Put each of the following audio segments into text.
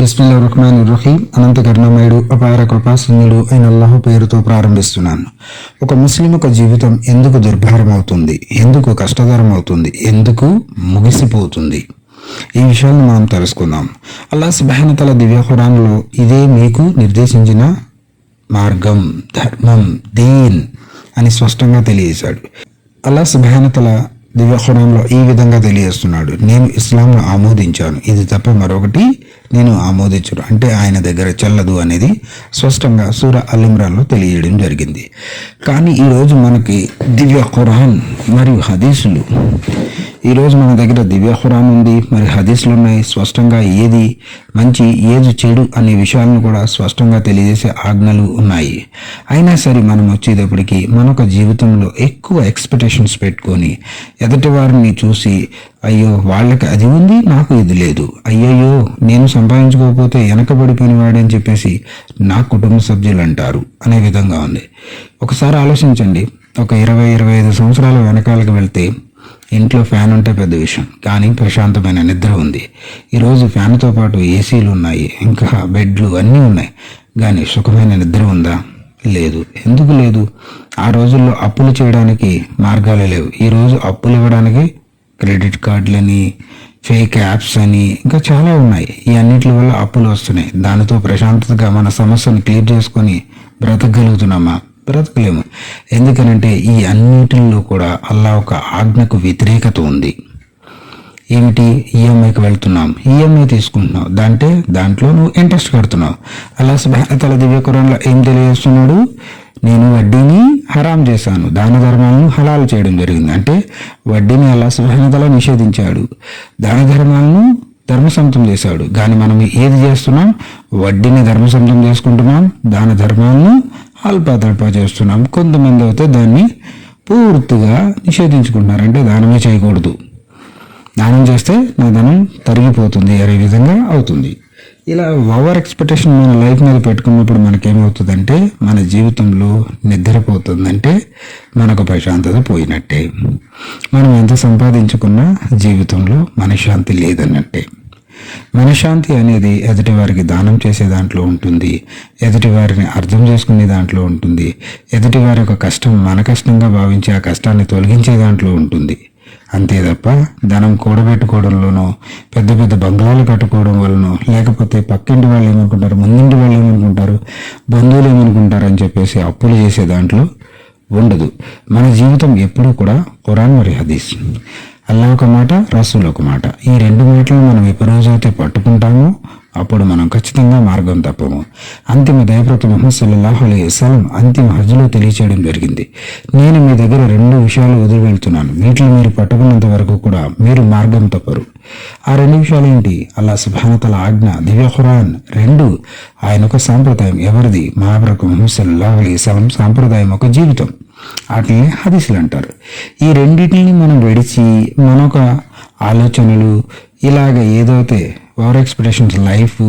బిస్మిల్లా రహమాన్ రహీం అనంత కరుణమయుడు అపార కృపాసన్యుడు అయిన అల్లాహు పేరుతో ప్రారంభిస్తున్నాను. ఒక ముస్లిం యొక్క జీవితం ఎందుకు దుర్భారం అవుతుంది ఎందుకు కష్టతరం అవుతుంది ఎందుకు ముగిసిపోతుంది? ఈ విషయాలను మనం తెలుసుకుందాం. అల్లా సుబానతల దివ్యహురాన్లో ఇదే మీకు నిర్దేశించిన మార్గం ధర్మం దీన్ అని స్పష్టంగా తెలియజేశాడు. అల్లా సుబానతల దివ్యహురాన్లో ఈ విధంగా తెలియజేస్తున్నాడు. నేను ఇస్లాంను ఆమోదించాను. ఇది తప్ప మరొకటి నేను ఆమోదించను. అంటే ఆయన దగ్గర చెల్లదు అనేది స్పష్టంగా సూర అలిమ్రాన్లో తెలియజేయడం జరిగింది. కానీ ఈరోజు మనకి దివ్య ఖురాన్ మరియు హదీసులు. ఈరోజు మన దగ్గర దివ్య ఖురాన్ ఉంది మరి హదీసులు ఉన్నాయి స్పష్టంగా ఏది మంచి ఏది చెడు అనే విషయాలను కూడా స్పష్టంగా తెలియజేసే ఆజ్ఞలు ఉన్నాయి. అయినా సరే మనం వచ్చేటప్పటికి యొక్క జీవితంలో ఎక్కువ ఎక్స్పెక్టేషన్స్ పెట్టుకొని ఎదుటి వారిని చూసి అయ్యో వాళ్ళకి అది ఉంది నాకు ఇది లేదు. అయ్యయ్యో నేను సంపాదించుకోకపోతే వెనకబడిపోయిన వాడని చెప్పేసి నా కుటుంబ సభ్యులు అంటారు. అనే విధంగా ఉంది. ఒకసారి ఆలోచించండి. ఒక ఇరవై ఇరవై ఐదు సంవత్సరాల వెనకాలకు వెళ్తే ఇంట్లో ఫ్యాన్ ఉంటే పెద్ద విషయం. కానీ ప్రశాంతమైన నిద్ర ఉంది. ఈరోజు ఫ్యాన్తో పాటు ఏసీలు ఉన్నాయి. ఇంకా బెడ్లు అన్నీ ఉన్నాయి. కానీ సుఖమైన నిద్ర ఉందా? లేదు. ఎందుకు లేదు? ఆ రోజుల్లో అప్పులు చేయడానికి మార్గాలు లేవు. ఈరోజు అప్పులు ఇవ్వడానికి క్రెడిట్ కార్డులని ఫేక్ యాప్స్ అని ఇంకా చాలా ఉన్నాయి. ఈ అన్నింటి వల్ల అప్పులు వస్తున్నాయి. దానితో ప్రశాంతతగా మన సమస్యను క్లియర్ చేసుకొని బ్రతకగలుగుతున్నామా? బ్రతకలేము. ఎందుకనంటే ఈ అన్నిటిల్లో కూడా అల్లా ఒక ఆజ్ఞకు వ్యతిరేకత ఉంది. ఏమిటి? ఈఎంఐకి వెళ్తున్నాం. ఈఎంఐ తీసుకుంటున్నావు. దాంటే దాంట్లో నువ్వు ఇంట్రెస్ట్ కడుతున్నావు. అలా సుబానతల దివ్య కురంలో ఏం తెలియజేస్తున్నాడు? నేను వడ్డీని హరాం చేశాను. దాన ధర్మాలను హలాలు చేయడం జరిగింది. అంటే వడ్డీని అలా సుహనతలో నిషేధించాడు. దాన ధర్మాలను ధర్మసంతం చేశాడు. కానీ మనం ఏది చేస్తున్నాం? వడ్డీని ధర్మసంతం చేసుకుంటున్నాం. దాన ధర్మాలను అల్పాతల్పా చేస్తున్నాం. కొంతమంది అయితే దాన్ని పూర్తిగా నిషేధించుకుంటున్నారు. అంటే దానమే చేయకూడదు. దానం చేస్తే నా ధనం తరిగిపోతుంది. అనే విధంగా అవుతుంది. ఇలా ఓవర్ ఎక్స్పెక్టేషన్ మన లైఫ్ మీద పెట్టుకున్నప్పుడు మనకేమవుతుందంటే మన జీవితంలో నిద్రపోతుందంటే మనకు ప్రశాంతత పోయినట్టే. మనం ఎంత సంపాదించుకున్నా జీవితంలో మనశ్శాంతి లేదన్నట్టే. మనశ్శాంతి అనేది ఎదుటివారికి దానం చేసే దాంట్లో ఉంటుంది ఎదుటివారిని అర్థం చేసుకునే దాంట్లో ఉంటుంది ఎదుటివారి యొక్క కష్టం మన కష్టంగా భావించి ఆ కష్టాన్ని తొలగించే దాంట్లో ఉంటుంది. అంతే తప్ప ధనం కూడబెట్టుకోవడంలోనో పెద్ద పెద్ద బంగ్లాలు కట్టుకోవడం వలనో లేకపోతే పక్కింటి వాళ్ళు ఏమనుకుంటారు ముందింటి వాళ్ళు ఏమనుకుంటారు బంధువులు ఏమనుకుంటారు అని చెప్పేసి అప్పులు చేసే దాంట్లో ఉండదు. మన జీవితం ఎప్పుడూ కూడా ఖురాన్ మరి హదీస్. అల్లా ఒక మాట రసూల్ ఒక మాట. ఈ రెండు మాటలు మనం ఎప్పుడు రోజైతే పట్టుకుంటామో అప్పుడు మనం ఖచ్చితంగా మార్గం తప్పము. అంతిమ దయప్రతి ముహమ్మద్ సల్లాహు అలీ వసలం అంతిమ హజ్లో తెలియచేయడం జరిగింది. నేను మీ దగ్గర రెండు విషయాలు వదిలి వెళ్తున్నాను వీటిని మీరు పట్టుకున్నంత వరకు కూడా మీరు మార్గం తప్పరు. ఆ రెండు విషయాలు ఏంటి? అల్లా సుభానతల ఆజ్ఞ దివ్య ఖురాన్. రెండు ఆయన ఒక సాంప్రదాయం ఎవరిది? మహాప్రకు ముహమ్మద్ సల్లాహు అలీ వసలం సాంప్రదాయం ఒక జీవితం. వాటిని హదీసులు అంటారు. ఈ రెండింటిని మనం విడిచి మనొక ఆలోచనలు ఇలాగ ఏదైతే over expectations life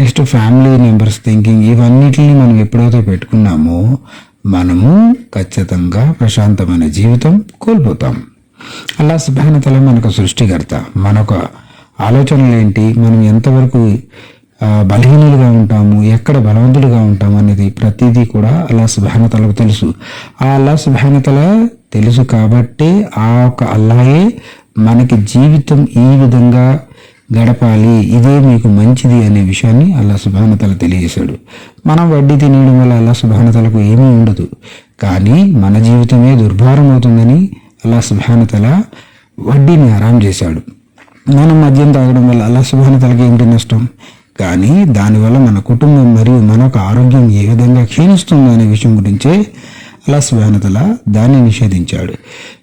next family members thinking ఇవన్నిటిని మనం ఎప్పుడైతే పెట్టుకున్నామో మనము ఖచ్చితంగా ప్రశాంతమైన జీవితం కోల్పోతాం. అలా సుభానతల మనకు సృష్టికర్త. మనొక ఆలోచనలు ఏంటి? మనం ఎంతవరకు బలహీనులుగా ఉంటాము? ఎక్కడ బలవంతులుగా ఉంటాము అనేది ప్రతిదీ కూడా అల్లా సుభానతలకు తెలుసు. ఆ అల్లా సుభానతల తెలుసు కాబట్టి ఆ ఒక అల్లాయే మనకి జీవితం ఈ విధంగా గడపాలి. ఇదే మీకు మంచిది అనే విషయాన్ని అల్లా సుభానతల తెలియజేశాడు. మనం వడ్డీ తినేయడం వల్ల అల్లా సుభానతలకు ఏమీ ఉండదు. కానీ మన జీవితమే దుర్భారం అవుతుందని అల్లా సుభానతల వడ్డీని ఆరాం చేశాడు. మనం మద్యం తాగడం వల్ల అల్లా సుభానతలకి ఏమిటి నష్టం? కానీ దానివల్ల మన కుటుంబం మరియు మనకు ఆరోగ్యం ఏ విధంగా క్షీణిస్తుందో అనే విషయం గురించే అల్లా సుభానతల దాన్ని నిషేధించాడు.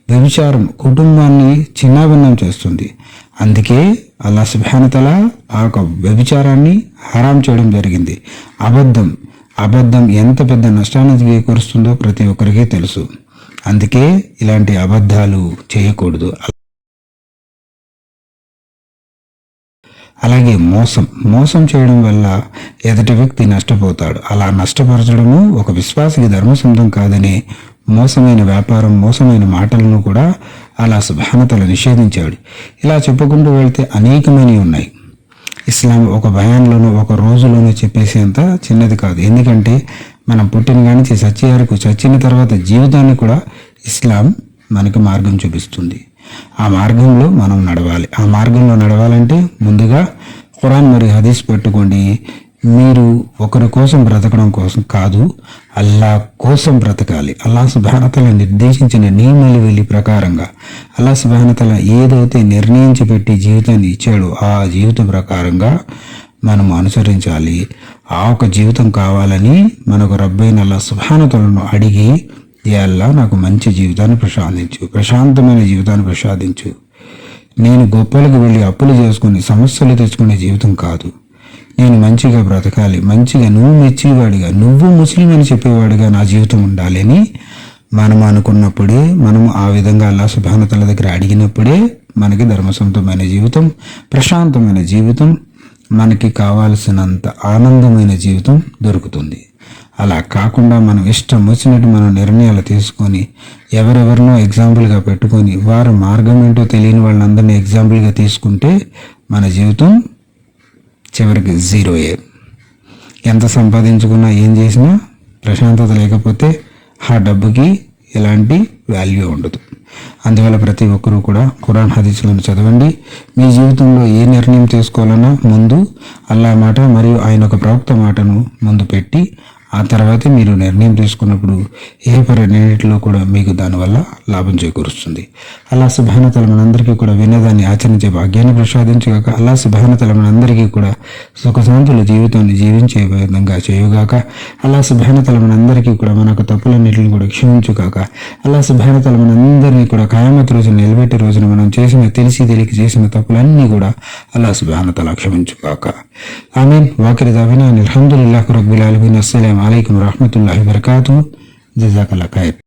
వ్యభిచారం కుటుంబాన్ని చిన్నాభిన్నం చేస్తుంది. అందుకే అల్లా సుభానతల ఆ యొక్క వ్యభిచారాన్ని హరాం చేయడం జరిగింది. అబద్ధం అబద్ధం ఎంత పెద్ద నష్టాన్ని చేకూరుస్తుందో ప్రతి ఒక్కరికి తెలుసు. అందుకే ఇలాంటి అబద్ధాలు చేయకూడదు. అలాగే మోసం మోసం చేయడం వల్ల ఎదుటి వ్యక్తి నష్టపోతాడు. అలా నష్టపరచడము ఒక విశ్వాసకి ధర్మసంతం కాదని మోసమైన వ్యాపారం మోసమైన మాటలను కూడా అలా సుభానతలు నిషేధించాడు. ఇలా చెప్పుకుంటూ వెళ్తే అనేకమైనవి ఉన్నాయి. ఇస్లాం ఒక భయాన్లోనూ ఒక రోజులోనూ చెప్పేసేంత చిన్నది కాదు. ఎందుకంటే మనం పుట్టిన కానించి చచ్చే వరకు చచ్చిన తర్వాత జీవితాన్ని కూడా ఇస్లాం మనకి మార్గం చూపిస్తుంది. ఆ మార్గంలో మనం నడవాలి. ఆ మార్గంలో నడవాలంటే ముందుగా ఖురాన్ మరియు హదీస్ పెట్టుకోండి. మీరు ఒకరి కోసం బ్రతకడం కోసం కాదు అల్లా కోసం బ్రతకాలి. అల్లా సుభానతల నిర్దేశించిన నియమాలు వెళ్ళి ప్రకారంగా. అల్లా సుభానతల ఏదైతే నిర్ణయించి పెట్టి జీవితాన్ని ఇచ్చాడో ఆ జీవితం ప్రకారంగా మనం అనుసరించాలి. ఆ ఒక జీవితం కావాలని మనకు రబ్బైన అల్లా సుభానతలను అడిగి ఏ అల్లా నాకు మంచి జీవితాన్ని ప్రసాదించు ప్రశాంతమైన జీవితాన్ని ప్రసాదించు. నేను గొప్పలకు వెళ్ళి అప్పులు చేసుకుని సమస్యలు తెచ్చుకునే జీవితం కాదు. నేను మంచిగా బ్రతకాలి మంచిగా నువ్వు మెచ్చేవాడిగా నువ్వు ముస్లిం అని చెప్పేవాడిగా నా జీవితం ఉండాలి అని మనం అనుకున్నప్పుడే మనం ఆ విధంగా అల్లా సుభానతల దగ్గర అడిగినప్పుడే మనకి ధర్మసంతమైన జీవితం ప్రశాంతమైన జీవితం మనకి కావాల్సినంత ఆనందమైన జీవితం దొరుకుతుంది. అలా కాకుండా మనం ఇష్టం వచ్చినట్టు మనం నిర్ణయాలు తీసుకొని ఎవరెవరినో ఎగ్జాంపుల్గా పెట్టుకొని వారి మార్గం ఏంటో తెలియని వాళ్ళందరినీ ఎగ్జాంపుల్గా తీసుకుంటే మన జీవితం చివరికి జీరోయే ఎంత సంపాదించుకున్నా ఏం చేసినా ప్రశాంతత లేకపోతే ఆ డబ్బుకి ఎలాంటి వాల్యూ ఉండదు. అందువల్ల ప్రతి ఒక్కరూ కూడా ఖురాన్ హదీసులను చదవండి. మీ జీవితంలో ఏ నిర్ణయం తీసుకోవాలన్నా ముందు అల్లా మాట మరియు ఆయన ఒక ప్రవక్త మాటను ముందు పెట్టి ఆ తర్వాతే మీరు నిర్ణయం తీసుకున్నప్పుడు ఏ పరిణిటిలో కూడా మీకు దానివల్ల లాభం చేకూరుస్తుంది. అలా సుభానతల మనందరికీ కూడా వినోదాన్ని ఆచరించే భాగ్యాన్ని ప్రసాదించగాక. అలా సుభానతల మనందరికీ కూడా సుఖశాంతుల జీవితాన్ని జీవించే విధంగా చేయుగాక. అలా సుభానతల మనందరికీ కూడా మనకు తప్పులన్నింటిని కూడా క్షమించుగాక. అలా సుభానతల మనందరినీ కూడా ఖయామత్ రోజున నిలబెట్టే రోజున మనం చేసిన తెలిసి తెలియక చేసిన తప్పులన్నీ కూడా అలా సుభానతల క్షమించుగాక. آمین. واقع الحمد للہ رب العالمین. السلام علیکم و رحمۃ اللہ وبرکاتہ. جزاک اللہ خیر.